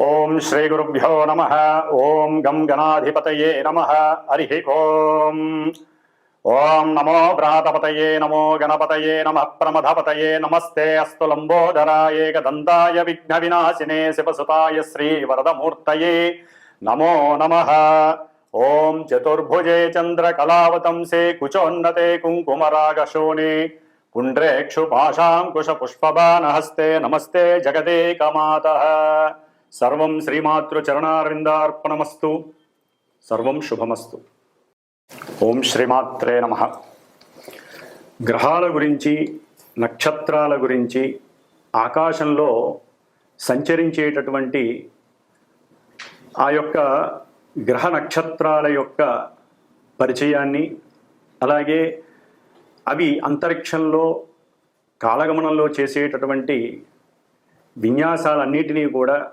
ఓం శ్రీ గురుభ్యో నమ ఓం గం గణాధిపతయే నమ హరి ఓం ఓం నమో భ్రాతపతయే నమో గణపతయే నమ ప్రమథపతయే నమస్తే అస్తు లంబోదరాయ గదందాయ విఘ్న వినాశినే శివసుతాయ శ్రీ వరదమూర్తయే నమో నమ ఓం చతుర్భుజే చంద్రకళావతంసే కుచోన్నతే కుంకుమరాగశోనే పుండ్రేక్షు పాశాంకుశ పుష్పబాణహస్తే నమస్తే జగదేకమాత సర్వం శ్రీమాతృచరణారిందార్పణమస్తు సర్వం శుభమస్తు. ఓం శ్రీమాత్రే నమ. గ్రహాల గురించి నక్షత్రాల గురించి ఆకాశంలో సంచరించేటటువంటి ఆ యొక్క గ్రహ నక్షత్రాల యొక్క పరిచయాన్ని అలాగే అవి అంతరిక్షంలో కాలగమనంలో చేసేటటువంటి విన్యాసాలన్నిటినీ కూడా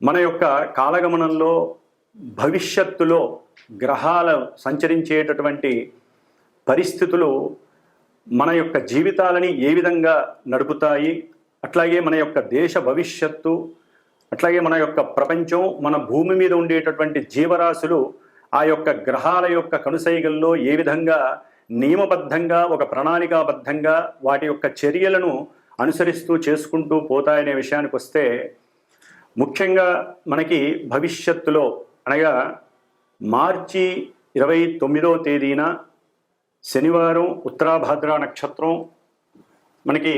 మన యొక్క కాలగమనంలో భవిష్యత్తులో గ్రహాలు సంచరించేటటువంటి పరిస్థితులు మన యొక్క జీవితాలని ఏ విధంగా నడుపుతాయి అట్లాగే మన యొక్క దేశ భవిష్యత్తు అట్లాగే మన యొక్క ప్రపంచం మన భూమి మీద ఉండేటటువంటి జీవరాశులు ఆ యొక్క గ్రహాల యొక్క కనుసైగల్లో ఏ విధంగా నియమబద్ధంగా ఒక ప్రణాళికాబద్ధంగా వాటి యొక్క చర్యలను అనుసరిస్తూ చేసుకుంటూ పోతాయనే విషయానికి వస్తే ముఖ్యంగా మనకి భవిష్యత్తులో అనగా మార్చి ఇరవై తొమ్మిదవ తేదీన శనివారం ఉత్తరాభాద్ర నక్షత్రం మనకి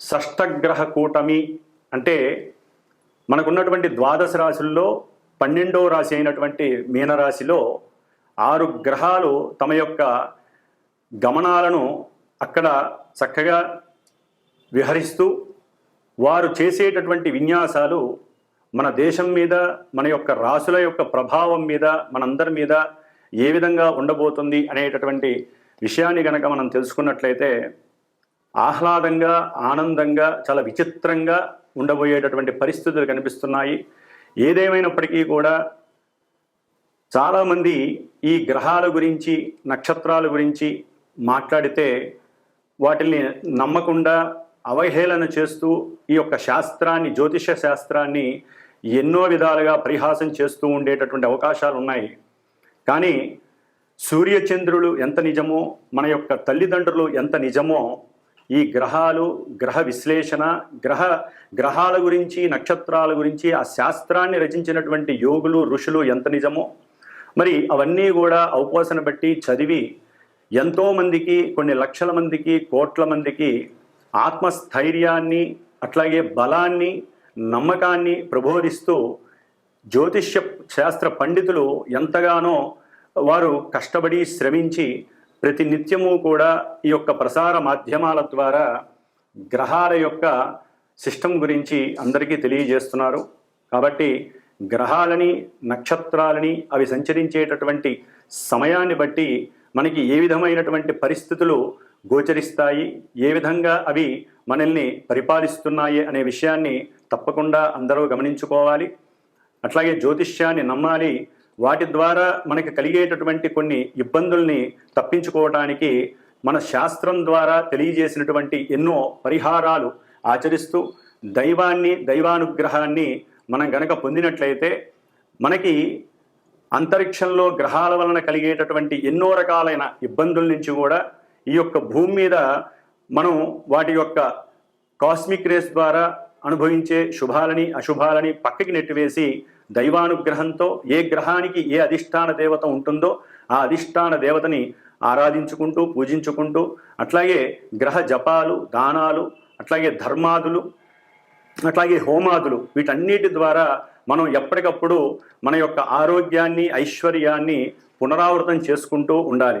షష్టగ్రహ కూటమి అంటే మనకున్నటువంటి ద్వాదశ రాశుల్లో పన్నెండవ రాశి అయినటువంటి మీనరాశిలో ఆరు గ్రహాలు తమ యొక్క గమనాలను అక్కడ చక్కగా విహరిస్తూ వారు చేసేటటువంటి విన్యాసాలు మన దేశం మీద మన యొక్క రాసుల యొక్క ప్రభావం మీద మనందరి మీద ఏ విధంగా ఉండబోతుంది అనేటటువంటి విషయాన్ని గనక మనం తెలుసుకున్నట్లయితే ఆహ్లాదంగా ఆనందంగా చాలా విచిత్రంగా ఉండబోయేటటువంటి పరిస్థితులు కనిపిస్తున్నాయి. ఏదేమైనప్పటికీ కూడా చాలామంది ఈ గ్రహాల గురించి నక్షత్రాల గురించి మాట్లాడితే వాటిని నమ్మకుండా అవహేళన చేస్తూ ఈ యొక్క శాస్త్రాన్ని జ్యోతిష శాస్త్రాన్ని ఎన్నో విధాలుగా పరిహాసం చేస్తూ ఉండేటటువంటి అవకాశాలు ఉన్నాయి. కానీ సూర్యచంద్రులు ఎంత నిజమో మన యొక్క తల్లిదండ్రులు ఎంత నిజమో ఈ గ్రహాలు గ్రహ విశ్లేషణ గ్రహ గ్రహాల గురించి నక్షత్రాల గురించి ఆ శాస్త్రాన్ని రచించినటువంటి యోగులు ఋషులు ఎంత నిజమో మరి అవన్నీ కూడా అవపోసన బట్టి చదివి ఎంతోమందికి కొన్ని లక్షల మందికి కోట్ల మందికి ఆత్మస్థైర్యాన్ని అట్లాగే బలాన్ని నమ్మకాన్ని ప్రబోధిస్తూ జ్యోతిష్య శాస్త్ర పండితులు ఎంతగానో వారు కష్టపడి శ్రమించి ప్రతి నిత్యము కూడా ఈ యొక్క ప్రసార మాధ్యమాల ద్వారా గ్రహాల యొక్క సిస్టమ్ గురించి అందరికీ తెలియజేస్తున్నారు. కాబట్టి గ్రహాలని నక్షత్రాలని అవి సంచరించేటటువంటి సమయాన్ని బట్టి మనకి ఏ విధమైనటువంటి పరిస్థితులు గోచరిస్తాయి. ఏ విధంగా అవి మనల్ని పరిపాలిస్తున్నాయి అనే విషయాన్ని తప్పకుండా అందరూ గమనించుకోవాలి. అట్లాగే జ్యోతిష్యాన్ని నమ్మాలి. వాటి ద్వారా మనకి కలిగేటటువంటి కొన్ని ఇబ్బందుల్ని తప్పించుకోవటానికి మన శాస్త్రం ద్వారా తెలియజేసినటువంటి ఎన్నో పరిహారాలు ఆచరిస్తూ దైవాన్ని దైవానుగ్రహాన్ని మనం గనక పొందినట్లయితే మనకి అంతరిక్షంలో గ్రహాల వలన కలిగేటటువంటి ఎన్నో రకాలైన ఇబ్బందుల నుంచి కూడా ఈ యొక్క భూమి మీద మనం వాటి యొక్క కాస్మిక్ రేస్ ద్వారా అనుభవించే శుభాలని అశుభాలని పక్కకి నెట్టివేసి దైవానుగ్రహంతో ఏ గ్రహానికి ఏ అధిష్టాన దేవత ఉంటుందో ఆ అధిష్టాన దేవతని ఆరాధించుకుంటూ పూజించుకుంటూ అట్లాగే గ్రహ జపాలు దానాలు అట్లాగే ధర్మాదులు అట్లాగే హోమాదులు వీటన్నిటి ద్వారా మనం ఎప్పటికప్పుడు మన యొక్క ఆరోగ్యాన్ని ఐశ్వర్యాన్ని పునరావృతం చేసుకుంటూ ఉండాలి.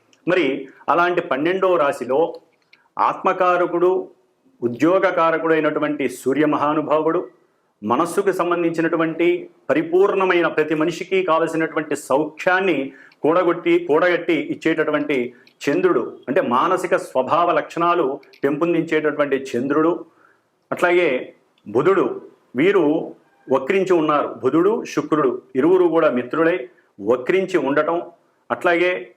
మరి అలాంటి పన్నెండవ రాశిలో ఆత్మకారకుడు ఉద్యోగకారకుడు అయినటువంటి సూర్య మహానుభావుడు మనస్సుకు సంబంధించినటువంటి పరిపూర్ణమైన ప్రతి మనిషికి కావలసినటువంటి సౌఖ్యాన్ని కూడగొట్టి కూడగట్టి ఇచ్చేటటువంటి చంద్రుడు. అంటే మానసిక స్వభావ లక్షణాలు పెంపొందించేటటువంటి చంద్రుడు. అట్లాగే బుధుడు. వీరు వక్రించి ఉన్నారు. బుధుడు శుక్రుడు. ఇరువురు కూడా మిత్రుడై వక్రించి ఉండటం. అట్లాగే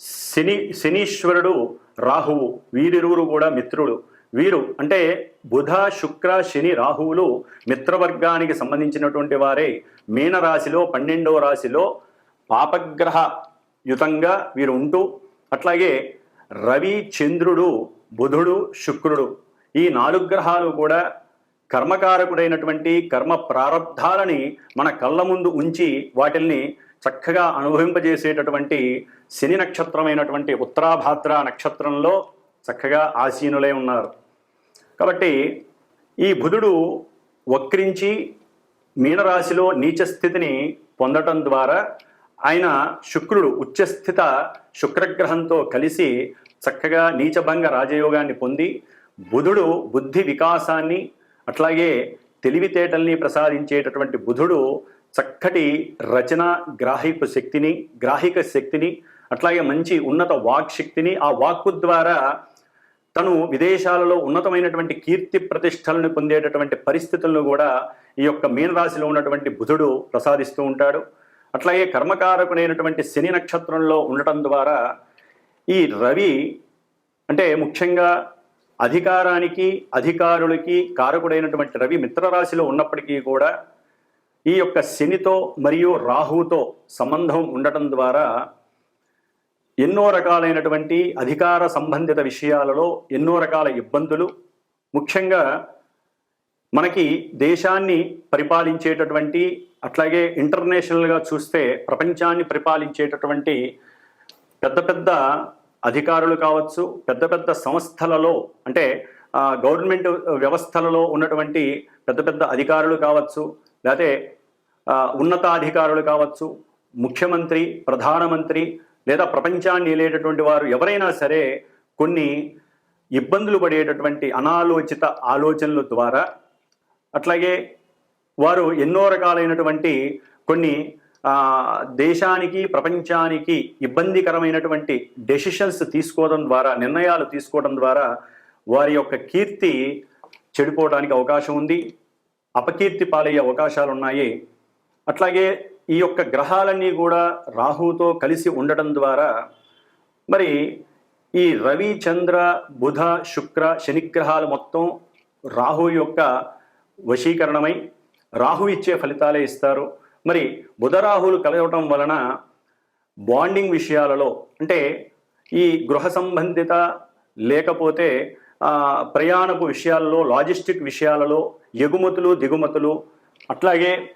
శని శనీశ్వరుడు రాహువు వీరిరువురు కూడా మిత్రుడు వీరు అంటే బుధ శుక్ర శని రాహువులు మిత్రవర్గానికి సంబంధించినటువంటి వారే. మీనరాశిలో పన్నెండవ రాశిలో పాపగ్రహ యుతంగా వీరు ఉంటూ అట్లాగే రవి చంద్రుడు బుధుడు శుక్రుడు ఈ నాలుగు గ్రహాలు కూడా కర్మకారకుడైనటువంటి కర్మ ప్రారంధాలని మన కళ్ళ ముందు ఉంచి వాటిల్ని చక్కగా అనుభవింపజేసేటటువంటి శని నక్షత్రమైనటువంటి ఉత్తరాభాద్ర నక్షత్రంలో చక్కగా ఆసీనులై ఉన్నారు. కాబట్టి ఈ బుధుడు వక్రించి మీనరాశిలో నీచ స్థితిని పొందటం ద్వారా ఆయన శుక్రుడు ఉచ్చస్థిత శుక్రగ్రహంతో కలిసి చక్కగా నీచభంగ రాజయోగాన్ని పొంది బుధుడు బుద్ధి వికాసాన్ని అట్లాగే తెలివితేటల్ని ప్రసాదించేటటువంటి బుధుడు చక్కటి రచన గ్రాహిక శక్తిని గ్రాహిక శక్తిని అట్లాగే మంచి ఉన్నత వాక్ శక్తిని ఆ వాక్కు ద్వారా తను విదేశాలలో ఉన్నతమైనటువంటి కీర్తి ప్రతిష్టలను పొందేటటువంటి పరిస్థితులను కూడా ఈ యొక్క మీనరాశిలో ఉన్నటువంటి బుధుడు ప్రసాదిస్తూ ఉంటాడు. అట్లాగే కర్మకారకుడైనటువంటి శని నక్షత్రంలో ఉండటం ద్వారా ఈ రవి అంటే ముఖ్యంగా అధికారానికి అధికారులకి కారకుడైనటువంటి రవి మిత్రరాశిలో ఉన్నప్పటికీ కూడా ఈ యొక్క శనితో మరియు రాహుతో సంబంధం ఉండటం ద్వారా ఎన్నో రకాలైనటువంటి అధికార సంబంధిత విషయాలలో ఎన్నో రకాల ఇబ్బందులు ముఖ్యంగా మనకి దేశాన్ని పరిపాలించేటటువంటి అట్లాగే ఇంటర్నేషనల్గా చూస్తే ప్రపంచాన్ని పరిపాలించేటటువంటి పెద్ద పెద్ద అధికారులు కావచ్చు పెద్ద పెద్ద సంస్థలలో అంటే గవర్నమెంట్ వ్యవస్థలలో ఉన్నటువంటి పెద్ద పెద్ద అధికారులు కావచ్చు లేకపోతే ఉన్నతాధికారులు కావచ్చు ముఖ్యమంత్రి ప్రధానమంత్రి లేదా ప్రపంచాన్ని ఏలేటటువంటి వారు ఎవరైనా సరే కొన్ని ఇబ్బందులు పడేటటువంటి అనాలోచిత ఆలోచనల ద్వారా అట్లాగే వారు ఎన్నో రకాలైనటువంటి కొన్ని దేశానికి ప్రపంచానికి ఇబ్బందికరమైనటువంటి డెసిషన్స్ తీసుకోవడం ద్వారా నిర్ణయాలు తీసుకోవడం ద్వారా వారి యొక్క కీర్తి చెడిపోవడానికి అవకాశం ఉంది. అపకీర్తి పాలయ్యే అవకాశాలు ఉన్నాయి అట్లాగే ఈ యొక్క గ్రహాలన్నీ కూడా రాహుతో కలిసి ఉండటం ద్వారా మరి ఈ రవి చంద్ర బుధ శుక్ర శనిగ్రహాలు మొత్తం రాహు యొక్క వశీకరణమై రాహు ఇచ్చే ఫలితాలే ఇస్తారు. మరి బుధ రాహులు కలవటం వలన బాండింగ్ విషయాలలో అంటే ఈ గృహ సంబంధిత లేకపోతే ప్రయాణపు విషయాలలో లాజిస్టిక్ విషయాలలో ఎగుమతులు దిగుమతులు అట్లాగే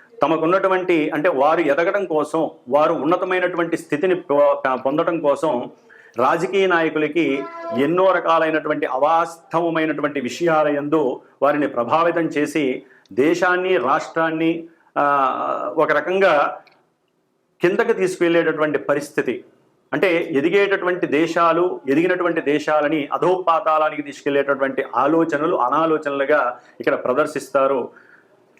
తమకున్నటువంటి అంటే వారు ఎదగడం కోసం వారు ఉన్నతమైనటువంటి స్థితిని పొ- పొందడం కోసం రాజకీయ నాయకులకి ఎన్నో రకాలైనటువంటి అవాస్తవమైనటువంటి విషయాల యందు వారిని ప్రభావితం చేసి దేశాన్ని రాష్ట్రాన్ని ఒక రకంగా కిందకి తీసుకువెళ్ళేటటువంటి పరిస్థితి. అంటే ఎదిగేటటువంటి దేశాలు ఎదిగినటువంటి దేశాలని అధోపాతాలానికి తీసుకెళ్ళేటటువంటి ఆలోచనలు అనాలోచనలుగా ఇక్కడ ప్రదర్శిస్తారు.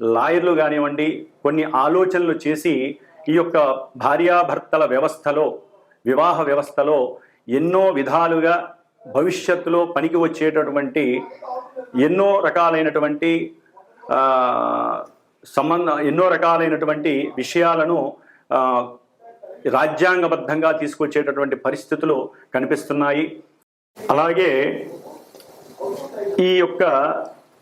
లాయర్లు కానివ్వండి కొన్ని ఆలోచనలు చేసి ఈ యొక్క భార్యాభర్తల వ్యవస్థలో వివాహ వ్యవస్థలో ఎన్నో విధాలుగా భవిష్యత్తులో పనికి వచ్చేటటువంటి ఎన్నో రకాలైనటువంటి సంబంధ ఎన్నో రకాలైనటువంటి విషయాలను రాజ్యాంగబద్ధంగా తీసుకొచ్చేటటువంటి పరిస్థితులు కనిపిస్తున్నాయి. అలాగే ఈ యొక్క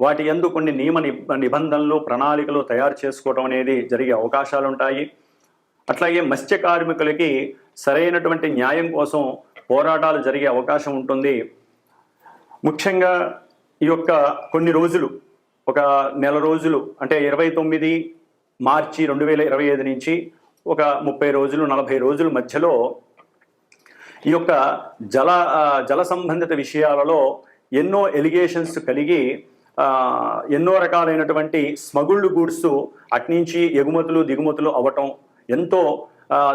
వాటి యందు కొన్ని నియమ నిబంధనలు ప్రణాళికలు తయారు చేసుకోవడం అనేది జరిగే అవకాశాలు ఉంటాయి అట్లాగే మత్స్య కార్మికులకి సరైనటువంటి న్యాయం కోసం పోరాటాలు జరిగే అవకాశం ఉంటుంది. ముఖ్యంగా ఈ యొక్క కొన్ని రోజులు ఒక నెల రోజులు అంటే ఇరవై తొమ్మిది మార్చి రెండు వేల ఇరవై ఐదు నుంచి ఒక ముప్పై రోజులు నలభై రోజుల మధ్యలో ఈ యొక్క జల జల సంబంధిత విషయాలలో ఎన్నో ఎలిగేషన్స్ కలిగి ఎన్నో రకాలైనటువంటి స్మగుళ్ళు గూడ్స్ అట్నుంచి ఎగుమతులు దిగుమతులు అవ్వటం ఎంతో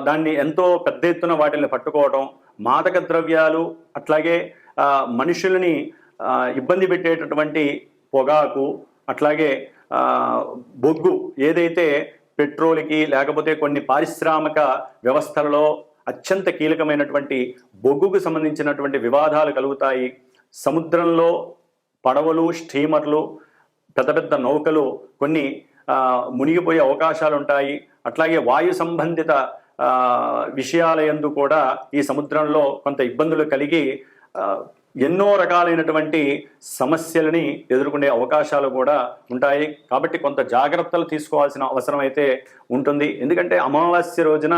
దాన్ని ఎంతో పెద్ద ఎత్తున వాటిని పట్టుకోవటం మాదక ద్రవ్యాలు అట్లాగే మనుషులని ఇబ్బంది పెట్టేటటువంటి పొగాకు అట్లాగే బొగ్గు ఏదైతే పెట్రోల్కి లేకపోతే కొన్ని పారిశ్రామిక వ్యవస్థలలో అత్యంత కీలకమైనటువంటి బొగ్గుకు సంబంధించినటువంటి వివాదాలు కలుగుతాయి సముద్రంలో పడవలు స్టీమర్లు పెద్ద పెద్ద నౌకలు కొన్ని మునిగిపోయే అవకాశాలు ఉంటాయి అట్లాగే వాయు సంబంధిత విషయాల ఎందు కూడా ఈ సముద్రంలో కొంత ఇబ్బందులు కలిగి ఎన్నో రకాలైనటువంటి సమస్యలని ఎదుర్కొనే అవకాశాలు కూడా ఉంటాయి. కాబట్టి కొంత జాగ్రత్తలు తీసుకోవాల్సిన అవసరం అయితే ఉంటుంది. ఎందుకంటే అమావాస్య రోజున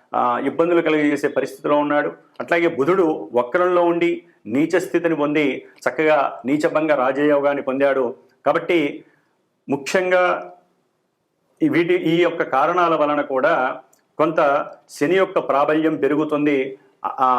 ఇబ్బందులు కలిగజేసే పరిస్థితిలో ఉన్నాడు. అట్లాగే బుధుడు వక్రంలో ఉండి నీచ స్థితిని పొంది చక్కగా నీచభంగ రాజయోగాన్ని పొందాడు. కాబట్టి ముఖ్యంగా వీటి ఈ యొక్క కారణాల వలన కూడా కొంత శని యొక్క ప్రాబల్యం పెరుగుతుంది.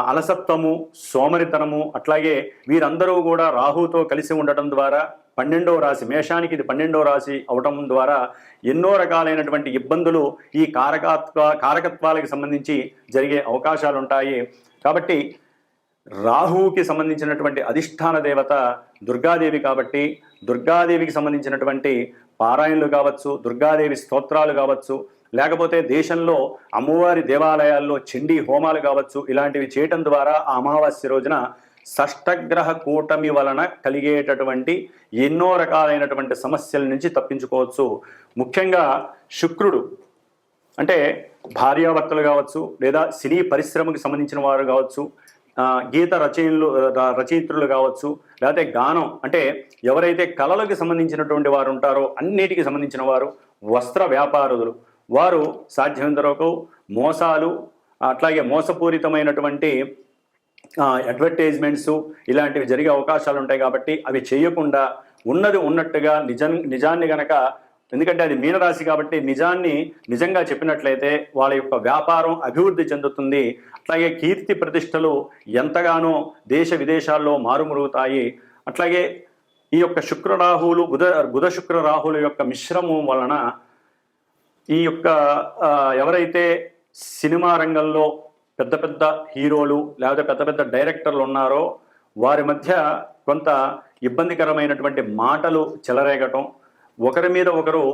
అలసత్వము సోమరితనము అట్లాగే వీరందరూ కూడా రాహుతో కలిసి ఉండటం ద్వారా పన్నెండవ రాశి మేషానికి ఇది పన్నెండవ రాశి అవటం ద్వారా ఎన్నో రకాలైనటువంటి ఇబ్బందులు ఈ కారకత్వ కారకత్వాలకు సంబంధించి జరిగే అవకాశాలు ఉంటాయి కాబట్టి రాహువుకి సంబంధించినటువంటి అధిష్టాన దేవత దుర్గాదేవి కాబట్టి దుర్గాదేవికి సంబంధించినటువంటి పారాయణలు కావచ్చు దుర్గాదేవి స్తోత్రాలు కావచ్చు లేకపోతే దేశంలో అమ్మవారి దేవాలయాల్లో చండీ హోమాలు కావచ్చు ఇలాంటివి చేయటం ద్వారా ఆ అమావాస్య రోజున షష్టగ్రహ కూటమి వలన కలిగేటటువంటి ఎన్నో రకాలైనటువంటి సమస్యల నుంచి తప్పించుకోవచ్చు. ముఖ్యంగా శుక్రుడు అంటే భార్యాభర్తలు కావచ్చు లేదా సినీ పరిశ్రమకు సంబంధించిన వారు కావచ్చు గీత రచయిలు రచయిత్రులు కావచ్చు లేకపోతే గానం అంటే ఎవరైతే కళలకు సంబంధించినటువంటి వారు ఉంటారో అన్నిటికీ సంబంధించిన వారు వస్త్ర వ్యాపారులు వారు సాధ్యమైనంత వరకు మోసాలు అట్లాగే మోసపూరితమైనటువంటి అడ్వర్టైజ్మెంట్స్ ఇలాంటివి జరిగే అవకాశాలు ఉంటాయి కాబట్టి అవి చేయకుండా ఉన్నది ఉన్నట్టుగా నిజం నిజాన్ని గనక ఎందుకంటే అది మీనరాశి కాబట్టి నిజాన్ని నిజంగా చెప్పినట్లయితే వాళ్ళ యొక్క వ్యాపారం అభివృద్ధి చెందుతుంది. అట్లాగే కీర్తి ప్రతిష్టలు ఎంతగానో దేశ విదేశాల్లో మారుమరుగుతాయి. అట్లాగే ఈ యొక్క శుక్ర రాహువులు బుధ బుధ శుక్ర రాహుల యొక్క మిశ్రమం వలన ఈ యొక్క ఎవరైతే సినిమా రంగంలో పెద్ద పెద్ద హీరోలు లేకపోతే పెద్ద పెద్ద డైరెక్టర్లు ఉన్నారో వారి మధ్య కొంత ఇబ్బందికరమైనటువంటి మాటలు చెలరేగటం ఒకరి మీద ఒకరు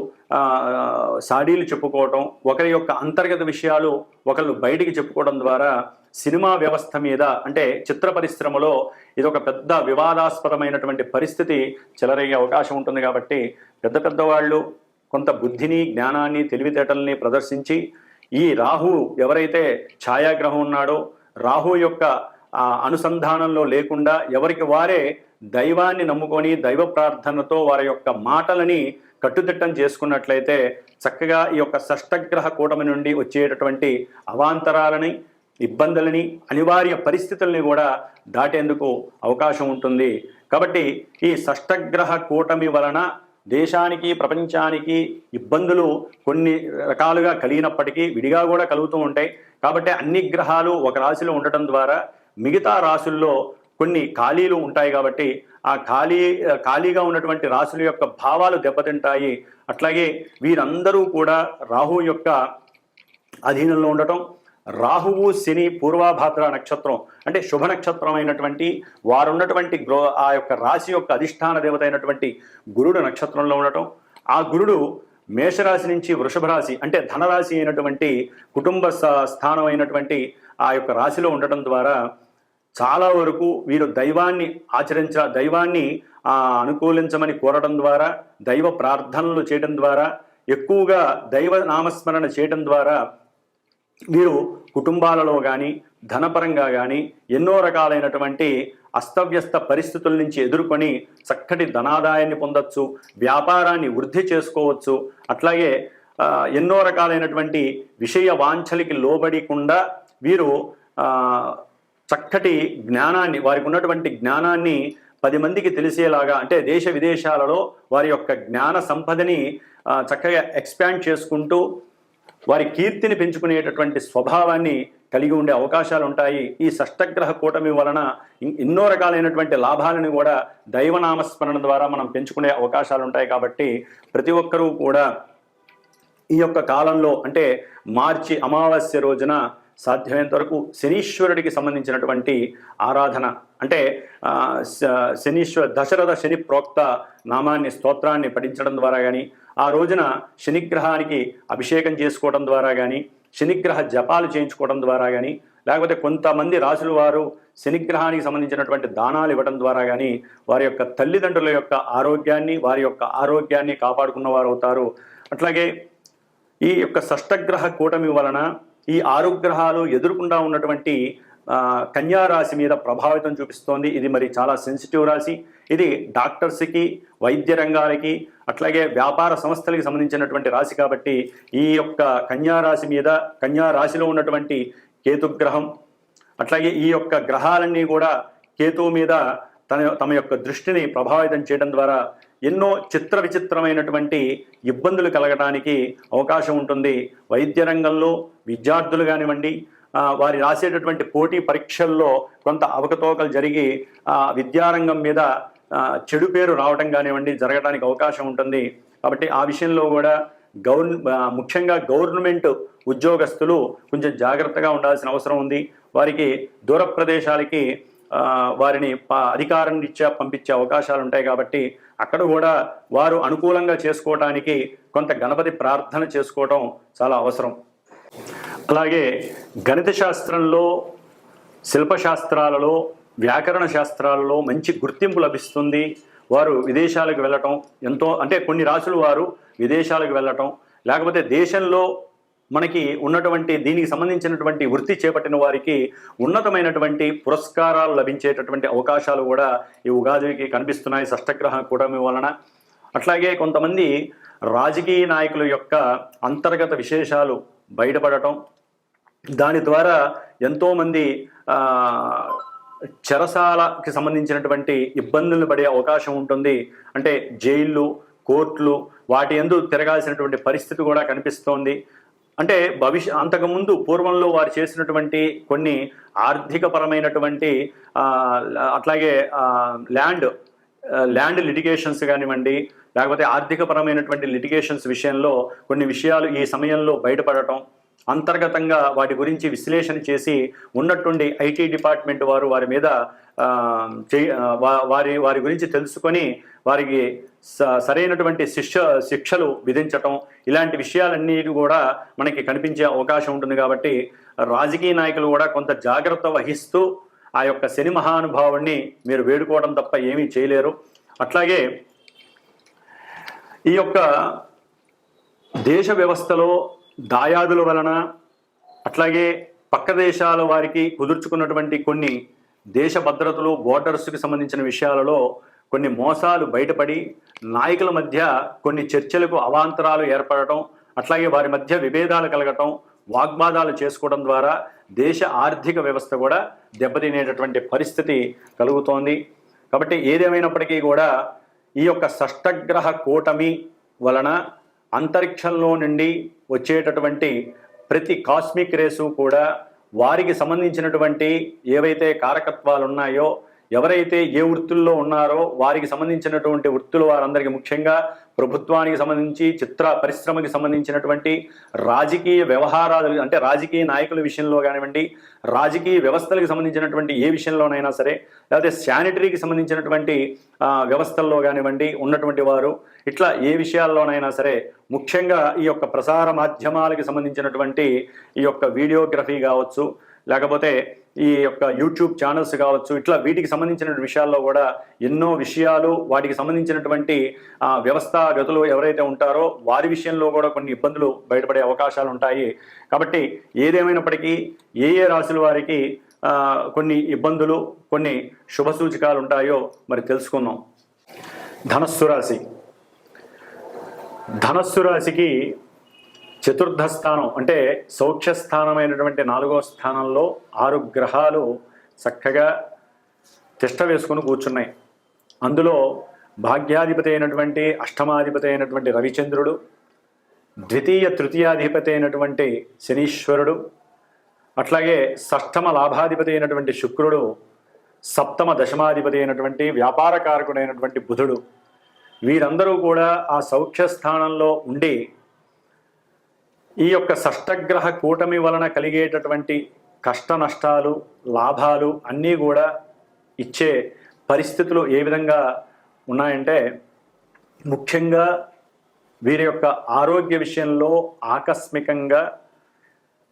సాడీలు చెప్పుకోవటం ఒకరి యొక్క అంతర్గత విషయాలు ఒకళ్ళు బయటికి చెప్పుకోవడం ద్వారా సినిమా వ్యవస్థ మీద అంటే చిత్ర పరిశ్రమలో ఇది ఒక పెద్ద వివాదాస్పదమైనటువంటి పరిస్థితి చెలరేగే అవకాశం ఉంటుంది కాబట్టి పెద్ద పెద్ద వాళ్ళు కొంత బుద్ధిని జ్ఞానాన్ని తెలివితేటల్ని ప్రదర్శించి ఈ రాహు ఎవరైతే ఛాయాగ్రహం ఉన్నాడో రాహు యొక్క ఆ, అనుసంధానంలో లేకుండా ఎవరికి వారే దైవాన్ని నమ్ముకొని దైవ ప్రార్థనతో వారి యొక్క మాటలని కట్టుదిట్టం చేసుకున్నట్లయితే చక్కగా ఈ యొక్క షష్టగ్రహ కూటమి నుండి వచ్చేటటువంటి అవాంతరాలని ఇబ్బందులని అనివార్య పరిస్థితుల్ని కూడా దాటేందుకు అవకాశం ఉంటుంది. కాబట్టి ఈ షష్టగ్రహ కూటమి వలన దేశానికి ప్రపంచానికి ఇబ్బందులు కొన్ని రకాలుగా కలిగినప్పటికీ విడిగా కూడా కలుగుతూ ఉంటాయి. కాబట్టి అన్ని గ్రహాలు ఒక రాశిలో ఉండటం ద్వారా మిగతా రాశుల్లో కొన్ని ఖాళీలు ఉంటాయి కాబట్టి ఆ ఖాళీ ఖాళీగా ఉన్నటువంటి రాశుల యొక్క భావాలు దెబ్బతింటాయి. అట్లాగే వీరందరూ కూడా రాహు యొక్క అధీనంలో ఉండటం రాహువు శని పూర్వాభాద్ర నక్షత్రం అంటే శుభ నక్షత్రం అయినటువంటి వారు ఉన్నటువంటి గ్రో ఆ యొక్క రాశి యొక్క అధిష్టాన దేవత అయినటువంటి గురుడు నక్షత్రంలో ఉండటం. ఆ గురుడు మేషరాశి నుంచి వృషభ రాశి అంటే ధనరాశి అయినటువంటి కుటుంబ స్థానం అయినటువంటి ఆ యొక్క రాశిలో ఉండటం ద్వారా చాలా వరకు వీరు దైవాన్ని ఆచరించ దైవాన్ని అనుకూలించమని కోరడం ద్వారా దైవ ప్రార్థనలు చేయడం ద్వారా ఎక్కువగా దైవ నామస్మరణ చేయడం ద్వారా వీరు కుటుంబాలలో కానీ ధనపరంగా కానీ ఎన్నో రకాలైనటువంటి అస్తవ్యస్త పరిస్థితుల నుంచి ఎదుర్కొని చక్కటి ధనాదాయాన్ని పొందొచ్చు వ్యాపారాన్ని వృద్ధి చేసుకోవచ్చు. అట్లాగే ఎన్నో రకాలైనటువంటి విషయ వాంఛలకి లోబడికుండా వీరు చక్కటి జ్ఞానాన్ని వారికి ఉన్నటువంటి జ్ఞానాన్ని పది మందికి తెలిసేలాగా అంటే దేశ విదేశాలలో వారి యొక్క జ్ఞాన సంపదని చక్కగా ఎక్స్పాండ్ చేసుకుంటూ వారి కీర్తిని పెంచుకునేటటువంటి స్వభావాన్ని కలిగి ఉండే అవకాశాలు ఉంటాయి ఈ షష్టగ్రహ కూటమి వలన ఎన్నో రకాలైనటువంటి లాభాలను కూడా దైవనామస్మరణ ద్వారా మనం పెంచుకునే అవకాశాలు ఉంటాయి కాబట్టి ప్రతి ఒక్కరూ కూడా ఈ యొక్క కాలంలో అంటే మార్చి అమావాస్య రోజున సాధ్యమైనంత వరకు శనీశ్వరుడికి సంబంధించినటువంటి ఆరాధన అంటే శ- శనీశ్వర దశరథ శని ప్రోక్త నామాన్ని స్తోత్రాన్ని పఠించడం ద్వారా కానీ ఆ రోజున శనిగ్రహానికి అభిషేకం చేసుకోవడం ద్వారా కానీ శనిగ్రహ జపాలు చేయించుకోవడం ద్వారా కానీ లేకపోతే కొంతమంది రాసుల వారు శనిగ్రహానికి సంబంధించినటువంటి దానాలు ఇవ్వడం ద్వారా కానీ వారి యొక్క తల్లిదండ్రుల యొక్క ఆరోగ్యాన్ని వారి యొక్క ఆరోగ్యాన్ని కాపాడుకున్న వారు అవుతారు. అట్లాగే ఈ యొక్క షష్టగ్రహ కూటమి వలన ఈ ఆరు గ్రహాలు ఎదుర్కొండా ఉన్నటువంటి కన్యా రాశి మీద ప్రభావితం చూపిస్తోంది. ఇది మరి చాలా సెన్సిటివ్ రాశి. ఇది డాక్టర్స్కి వైద్య రంగాలకి అట్లాగే వ్యాపార సంస్థలకి సంబంధించినటువంటి రాశి కాబట్టి ఈ యొక్క కన్యా రాశి మీద కన్యా రాశిలో ఉన్నటువంటి కేతుగ్రహం అట్లాగే ఈ యొక్క గ్రహాలన్నీ కూడా కేతువు మీద తన తమ యొక్క దృష్టిని ప్రభావితం చేయడం ద్వారా ఎన్నో చిత్ర విచిత్రమైనటువంటి ఇబ్బందులు కలగడానికి అవకాశం ఉంటుంది. వైద్య రంగంలో విద్యార్థులు కానివ్వండి వారి రాసేటటువంటి పోటీ పరీక్షల్లో కొంత అవకతవకలు జరిగి విద్యారంగం మీద చెడు పేరు రావడం కానివ్వండి జరగడానికి అవకాశం ఉంటుంది. కాబట్టి ఆ విషయంలో కూడా గవర్న ముఖ్యంగా గవర్నమెంట్ ఉద్యోగస్తులు కొంచెం జాగ్రత్తగా ఉండాల్సిన అవసరం ఉంది. వారికి దూర ప్రదేశాలకి వారిని ప- అధికారం రీత్యా పంపించే అవకాశాలు ఉంటాయి కాబట్టి అక్కడ కూడా వారు అనుకూలంగా చేసుకోవటానికి కొంత గణపతి ప్రార్థన చేసుకోవటం చాలా అవసరం. అలాగే గణిత శాస్త్రంలో శిల్పశాస్త్రాలలో వ్యాకరణ శాస్త్రాలలో మంచి గుర్తింపు లభిస్తుంది. వారు విదేశాలకు వెళ్ళటం ఎంతో అంటే కొన్ని రాసులు వారు విదేశాలకు వెళ్ళటం లేకపోతే దేశంలో మనకి ఉన్నటువంటి దీనికి సంబంధించినటువంటి వృత్తి చేపట్టిన వారికి ఉన్నతమైనటువంటి పురస్కారాలు లభించేటటువంటి అవకాశాలు కూడా ఈ ఉగాదికి కనిపిస్తున్నాయి షష్టగ్రహ కూటమి వలన. అట్లాగే కొంతమంది రాజకీయ నాయకుల యొక్క అంతర్గత విశేషాలు బయటపడటం దాని ద్వారా ఎంతోమంది చెరసాలకి సంబంధించినటువంటి ఇబ్బందులు పడే అవకాశం ఉంటుంది. అంటే జైళ్ళు కోర్టులు వాటి ఎందు తిరగాల్సినటువంటి పరిస్థితి కూడా కనిపిస్తోంది. అంటే భవిష్య అంతకుముందు పూర్వంలో వారు చేసినటువంటి కొన్ని ఆర్థికపరమైనటువంటి అట్లాగే ల్యాండ్ ల్యాండ్ లిటిగేషన్స్ కానివ్వండి లేకపోతే ఆర్థికపరమైనటువంటి లిటిగేషన్స్ విషయంలో కొన్ని విషయాలు ఈ సమయంలో బయటపడటం అంతర్గతంగా వాటి గురించి విశ్లేషణ చేసి ఉన్నట్టుండి ఐటీ డిపార్ట్మెంట్ వారు వారి మీద వారి వారి గురించి తెలుసుకొని వారికి స- సరైనటువంటి శిక్ష శిక్షలు విధించటం ఇలాంటి విషయాలన్నీ కూడా మనకి కనిపించే అవకాశం ఉంటుంది కాబట్టి రాజకీయ నాయకులు కూడా కొంత జాగ్రత్త వహిస్తూ ఆ యొక్క శని మహానుభావుణ్ణి మీరు వేడుకోవడం తప్ప ఏమీ చేయలేరు. అట్లాగే ఈ యొక్క దేశ వ్యవస్థలో దాయాదుల వలన అట్లాగే పక్క దేశాల వారికి కుదుర్చుకున్నటువంటి కొన్ని దేశ భద్రతలు బోర్డర్స్కి సంబంధించిన విషయాలలో కొన్ని మోసాలు బయటపడి నాయకుల మధ్య కొన్ని చర్చలకు అవాంతరాలు ఏర్పడటం అట్లాగే వారి మధ్య విభేదాలు కలగటం వాగ్వాదాలు చేసుకోవడం ద్వారా దేశ ఆర్థిక వ్యవస్థ కూడా దెబ్బతినేటటువంటి పరిస్థితి కలుగుతోంది. కాబట్టి ఏదేమైనప్పటికీ కూడా ఈ యొక్క షష్టగ్రహ కూటమి వలన అంతరిక్షంలో నుండి వచ్చేటటువంటి ప్రతి కాస్మిక్ రేసు కూడా వారికి సంబంధించినటువంటి ఏవైతే కారకత్వాలు ఉన్నాయో ఎవరైతే ఏ వృత్తుల్లో ఉన్నారో వారికి సంబంధించినటువంటి వృత్తులు వారందరికీ ముఖ్యంగా ప్రభుత్వానికి సంబంధించి చిత్ర పరిశ్రమకి సంబంధించినటువంటి రాజకీయ వ్యవహారాలు అంటే రాజకీయ నాయకుల విషయంలో కానివ్వండి రాజకీయ వ్యవస్థలకు సంబంధించినటువంటి ఏ విషయంలోనైనా సరే లేకపోతే శానిటరీకి సంబంధించినటువంటి వ్యవస్థల్లో కానివ్వండి ఉన్నటువంటి వారు ఇట్లా ఏ విషయాల్లోనైనా సరే ముఖ్యంగా ఈ యొక్క ప్రసార మాధ్యమాలకి సంబంధించినటువంటి ఈ యొక్క వీడియోగ్రఫీ కావచ్చు లేకపోతే ఈ యొక్క యూట్యూబ్ ఛానల్స్ కావచ్చు ఇట్లా వీటికి సంబంధించిన విషయాల్లో కూడా ఎన్నో విషయాలు వాటికి సంబంధించినటువంటి వ్యవస్థాగతులు ఎవరైతే ఉంటారో వారి విషయంలో కూడా కొన్ని ఇబ్బందులు బయటపడే అవకాశాలు ఉంటాయి. కాబట్టి ఏదేమైనప్పటికీ ఏ ఏ రాశుల వారికి కొన్ని ఇబ్బందులు కొన్ని శుభ సూచకాలు ఉంటాయో మరి తెలుసుకుందాం. ధనస్సు రాశి. ధనస్సు రాశికి చతుర్థ స్థానం అంటే సౌఖ్య స్థానమైనటువంటి స్థానంలో ఆరు గ్రహాలు చక్కగా తిష్ట వేసుకుని కూర్చున్నాయి. అందులో భాగ్యాధిపతి అయినటువంటి అష్టమాధిపతి అయినటువంటి రవిచంద్రుడు ద్వితీయ తృతీయాధిపతి అయినటువంటి శనీశ్వరుడు అట్లాగే షష్టమ లాభాధిపతి అయినటువంటి శుక్రుడు సప్తమ దశమాధిపతి అయినటువంటి వ్యాపారకారకుడైనటువంటి బుధుడు. వీరందరూ కూడా ఆ సౌఖ్య స్థానంలో ఉండి ఈ యొక్క షష్టగ్రహ కూటమి వలన కలిగేటటువంటి కష్ట నష్టాలు లాభాలు అన్నీ కూడా ఇచ్చే పరిస్థితులు ఏ విధంగా ఉన్నాయంటే ముఖ్యంగా వీరి యొక్క ఆరోగ్య విషయంలో ఆకస్మికంగా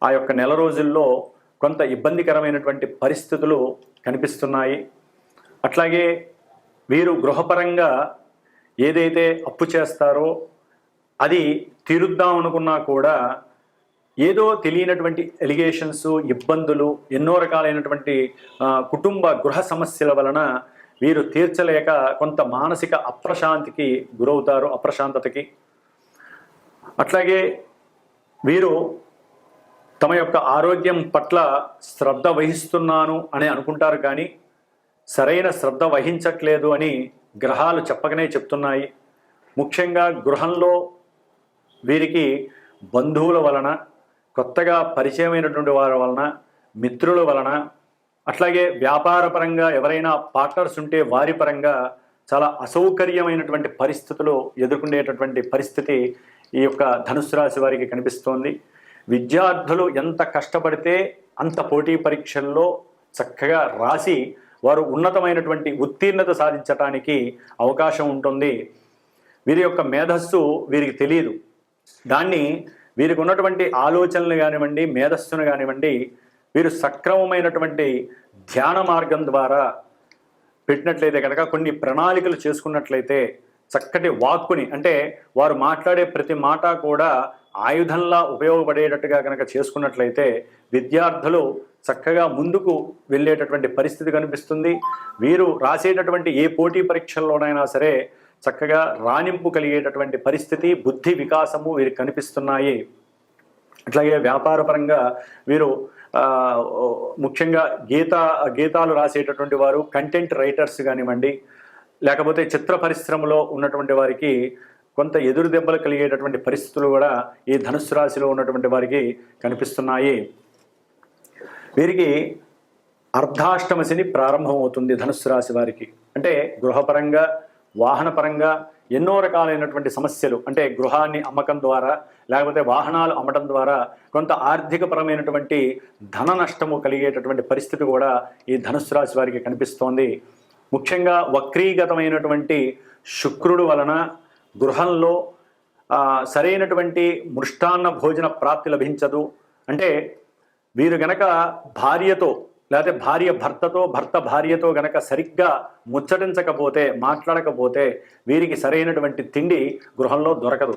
ఆ యొక్క నెల రోజుల్లో కొంత ఇబ్బందికరమైనటువంటి పరిస్థితులు కనిపిస్తున్నాయి. అట్లాగే వీరు గృహపరంగా ఏదైతే అప్పు చేస్తారో అది తీరుద్దాం అనుకున్నా కూడా ఏదో తెలియనటువంటి ఎలిగేషన్స్ ఇబ్బందులు ఎన్నో రకాలైనటువంటి కుటుంబ గృహ సమస్యల వలన వీరు తీర్చలేక కొంత మానసిక అప్రశాంతికి గురవుతారు అప్రశాంతతకి. అట్లాగే వీరు తమ యొక్క ఆరోగ్యం పట్ల శ్రద్ధ వహిస్తున్నాను అని అనుకుంటారు కానీ సరైన శ్రద్ధ వహించట్లేదు అని గ్రహాలు చెప్పకనే చెప్తున్నాయి. ముఖ్యంగా గృహంలో వీరికి బంధువుల వలన కొత్తగా పరిచయమైనటువంటి వారి వలన మిత్రుల వలన అట్లాగే వ్యాపారపరంగా ఎవరైనా పార్ట్నర్స్ ఉంటే వారి పరంగా చాలా అసౌకర్యమైనటువంటి పరిస్థితులు ఎదుర్కొనేటటువంటి పరిస్థితి ఈ యొక్క ధనుసు రాశి వారికి కనిపిస్తోంది. విద్యార్థులు ఎంత కష్టపడితే అంత పోటీ పరీక్షల్లో చక్కగా రాసి వారు ఉన్నతమైనటువంటి ఉత్తీర్ణత సాధించటానికి అవకాశం ఉంటుంది. వీరి యొక్క మేధస్సు వీరికి తెలియదు. దాన్ని వీరికి ఉన్నటువంటి ఆలోచనలు కానివ్వండి మేధస్సును కానివ్వండి వీరు సక్రమమైనటువంటి ధ్యాన మార్గం ద్వారా పెట్టినట్లయితే కనుక కొన్ని ప్రణాళికలు చేసుకున్నట్లయితే చక్కటి వాక్కుని అంటే వారు మాట్లాడే ప్రతి మాట కూడా ఆయుధంలా ఉపయోగపడేటట్టుగా కనుక చేసుకున్నట్లయితే విద్యార్థులు చక్కగా ముందుకు వెళ్ళేటటువంటి పరిస్థితి కనిపిస్తుంది. వీరు రాసేటటువంటి ఏ పోటీ పరీక్షల్లోనైనా సరే చక్కగా రాణింపు కలిగేటటువంటి పరిస్థితి బుద్ధి వికాసము వీరికి కనిపిస్తున్నాయి. అట్లాగే వ్యాపారపరంగా వీరు ముఖ్యంగా గీత గీతాలు రాసేటటువంటి వారు కంటెంట్ రైటర్స్ కానివ్వండి లేకపోతే చిత్ర పరిశ్రమలో ఉన్నటువంటి వారికి కొంత ఎదురు దెబ్బలు కలిగేటటువంటి పరిస్థితులు కూడా ఈ ధనుస్సు రాశిలో ఉన్నటువంటి వారికి కనిపిస్తున్నాయి. వీరికి అర్ధాష్టమ శని ప్రారంభమవుతుంది ధనుస్సు రాశి వారికి. అంటే గృహపరంగా వాహనపరంగా ఎన్నో రకాలైనటువంటి సమస్యలు అంటే గృహాన్ని అమ్మకం ద్వారా లేకపోతే వాహనాలు అమ్మటం ద్వారా కొంత ఆర్థికపరమైనటువంటి ధన నష్టము కలిగేటటువంటి పరిస్థితి కూడా ఈ ధనుస్సు రాశి వారికి కనిపిస్తోంది. ముఖ్యంగా వక్రీగతమైనటువంటి శుక్రుడు వలన గృహంలో సరైనటువంటి మృష్టాన్న భోజన ప్రాప్తి లభించదు. అంటే వీరు గనక భార్యతో లేకపోతే భార్య భర్తతో భర్త భార్యతో గనక సరిగ్గా ముచ్చటించకపోతే మాట్లాడకపోతే వీరికి సరైనటువంటి తిండి గృహంలో దొరకదు.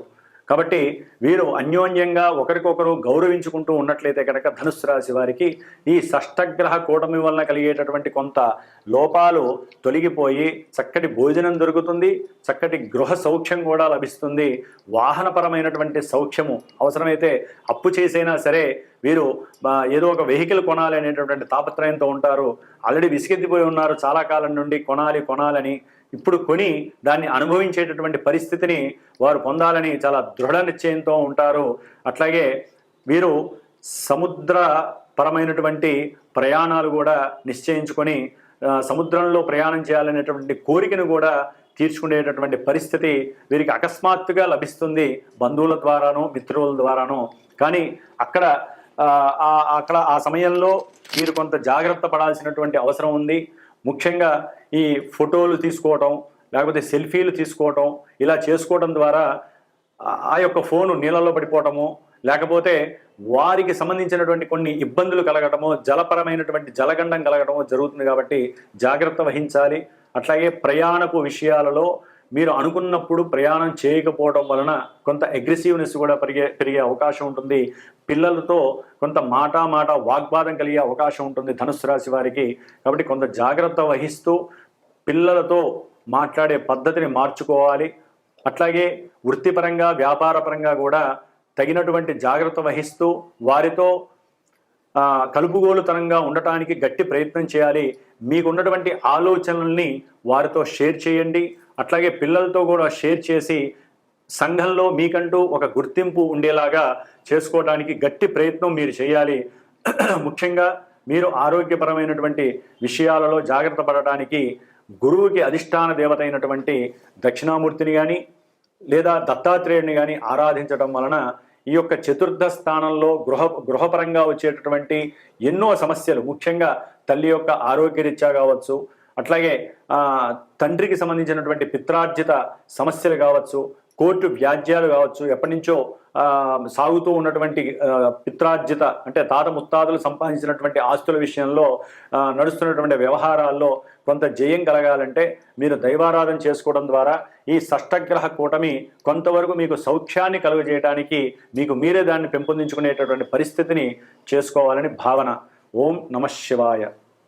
కాబట్టి వీరు అన్యోన్యంగా ఒకరికొకరు గౌరవించుకుంటూ ఉన్నట్లయితే కనుక ధనుసు రాశి వారికి ఈ షష్టగ్రహ కూటమి వలన కలిగేటటువంటి కొంత లోపాలు తొలగిపోయి చక్కటి భోజనం దొరుకుతుంది చక్కటి గృహ సౌఖ్యం కూడా లభిస్తుంది. వాహనపరమైనటువంటి సౌఖ్యము అవసరమైతే అప్పు చేసైనా సరే వీరు ఏదో ఒక వెహికల్ కొనాలి అనేటటువంటి తాపత్రయంతో ఉంటారు. ఆల్రెడీ విసిగెత్తిపోయి ఉన్నారు చాలా కాలం నుండి కొనాలి కొనాలని. ఇప్పుడు కొని దాన్ని అనుభవించేటటువంటి పరిస్థితిని వారు పొందాలని చాలా దృఢ నిశ్చయంతో ఉంటారు. అట్లాగే వీరు సముద్ర పరమైనటువంటి ప్రయాణాలు కూడా నిశ్చయించుకొని సముద్రంలో ప్రయాణం చేయాలనేటువంటి కోరికను కూడా తీర్చుకునేటటువంటి పరిస్థితి వీరికి అకస్మాత్తుగా లభిస్తుంది బంధువుల ద్వారానో మిత్రుల ద్వారానో. కానీ అక్కడ అక్కడ ఆ సమయంలో మీరు కొంత జాగ్రత్త పడాల్సినటువంటి అవసరం ఉంది. ముఖ్యంగా ఈ ఫోటోలు తీసుకోవటం లేకపోతే సెల్ఫీలు తీసుకోవటం ఇలా చేసుకోవడం ద్వారా ఆ- యొక్క ఫోను నీళ్ళలో పడిపోవటము లేకపోతే వారికి సంబంధించినటువంటి కొన్ని ఇబ్బందులు కలగటము జలపరమైనటువంటి జలగండం కలగటము జరుగుతుంది కాబట్టి జాగ్రత్త వహించాలి. అట్లాగే ప్రయాణపు విషయాలలో మీరు అనుకున్నప్పుడు ప్రయాణం చేయకపోవడం వలన కొంత అగ్రెసివ్నెస్ కూడా పెరిగే పెరిగే అవకాశం ఉంటుంది. పిల్లలతో కొంత మాట మాట వాగ్వాదం కలిగే అవకాశం ఉంటుంది ధనుసు రాశి వారికి. కాబట్టి కొంత జాగ్రత్త వహిస్తూ పిల్లలతో మాట్లాడే పద్ధతిని మార్చుకోవాలి. అట్లాగే వృత్తిపరంగా వ్యాపారపరంగా కూడా తగినటువంటి జాగ్రత్త వహిస్తూ వారితో కలుపుగోలుతనంగా ఉండటానికి గట్టి ప్రయత్నం చేయాలి. మీకున్నటువంటి ఆలోచనల్ని వారితో షేర్ చేయండి. అట్లాగే పిల్లలతో కూడా షేర్ చేసి సంఘంలో మీకంటూ ఒక గుర్తింపు ఉండేలాగా చేసుకోవడానికి గట్టి ప్రయత్నం మీరు చేయాలి. ముఖ్యంగా మీరు ఆరోగ్యపరమైనటువంటి విషయాలలో జాగ్రత్త పడటానికి గురువుకి అధిష్టాన దేవత అయినటువంటి దక్షిణామూర్తిని కానీ లేదా దత్తాత్రేయుని కానీ ఆరాధించడం వలన ఈ యొక్క చతుర్థ స్థానంలో గృహ గృహపరంగా వచ్చేటటువంటి ఎన్నో సమస్యలు ముఖ్యంగా తల్లి యొక్క ఆరోగ్యరీత్యా కావచ్చు అట్లాగే తండ్రికి సంబంధించినటువంటి పిత్రార్జిత సమస్యలు కావచ్చు కోర్టు వ్యాజ్యాలు కావచ్చు ఎప్పటి నుంచో సాగుతూ ఉన్నటువంటి పిత్రార్జిత అంటే తాత ముత్తాదులు సంపాదించినటువంటి ఆస్తుల విషయంలో నడుస్తున్నటువంటి వ్యవహారాల్లో కొంత జయం కలగాలంటే మీరు దైవారాధన చేసుకోవడం ద్వారా ఈ షష్టగ్రహ కూటమి కొంతవరకు మీకు సౌఖ్యాన్ని కలుగజేయడానికి మీకు మీరే దాన్ని పెంపొందించుకునేటటువంటి పరిస్థితిని చేసుకోవాలని భావన. ఓం నమ శివాయ.